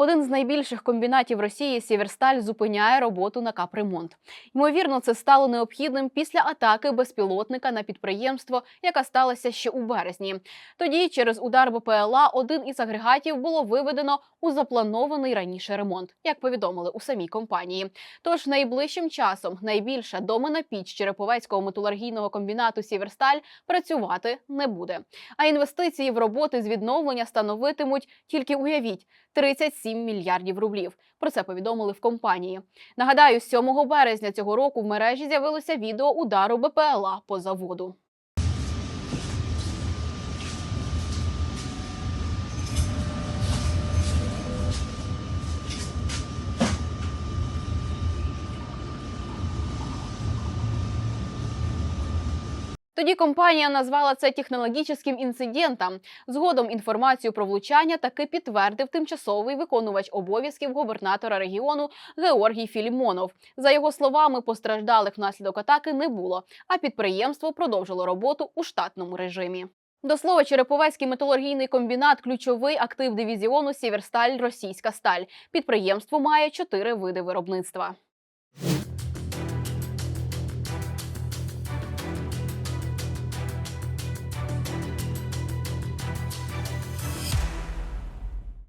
Один з найбільших комбінатів Росії Сіверсталь зупиняє роботу на капремонт. Ймовірно, це стало необхідним після атаки безпілотника на підприємство, яка сталася ще у березні. Тоді, через удар БПЛА, один із агрегатів було виведено у запланований раніше ремонт, як повідомили у самій компанії. Тож найближчим часом найбільша домена піч Череповецького металургійного комбінату Сіверсталь працювати не буде. А інвестиції в роботи з відновлення становитимуть тільки уявіть 37 мільярдів рублів. Про це повідомили в компанії. Нагадаю, 7 березня цього року в мережі з'явилося відео удару БПЛА по заводу. Тоді компанія назвала це технологічним інцидентом. Згодом інформацію про влучання таки підтвердив тимчасовий виконувач обов'язків губернатора регіону Георгій Філімонов. За його словами, постраждалих внаслідок атаки не було, а підприємство продовжило роботу у штатному режимі. До слова, Череповецький металургійний комбінат ключовий актив дивізіону Сіверсталь Російська сталь. Підприємство має чотири види виробництва.